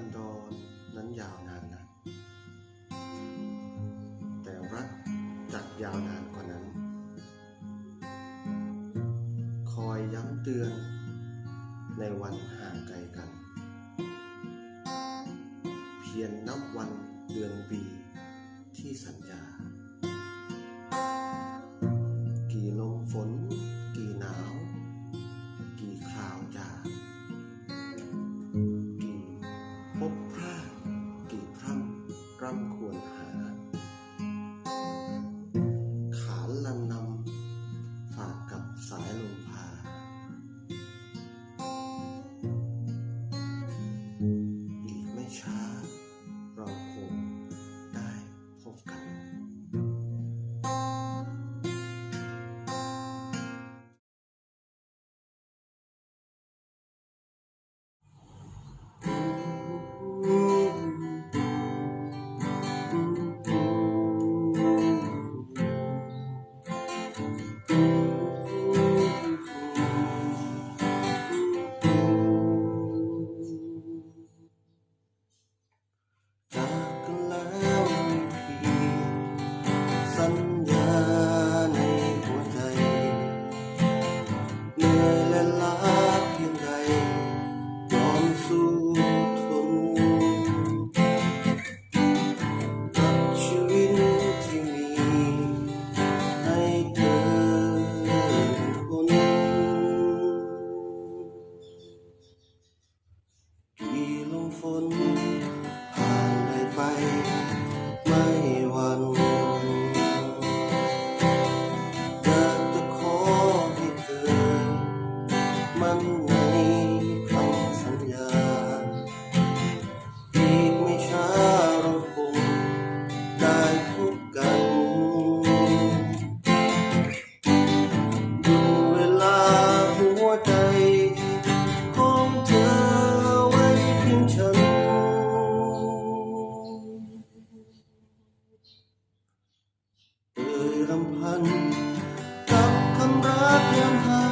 กันดอนนั้นยาวนานนะแต่รักจัดยาวนานกว่านั้น คอยย้ำเตือนในวันห่างไกลกัน เพียงนับวันเดือนปีที่สัญญา 啥路 ลำพันกับคำรักยามหา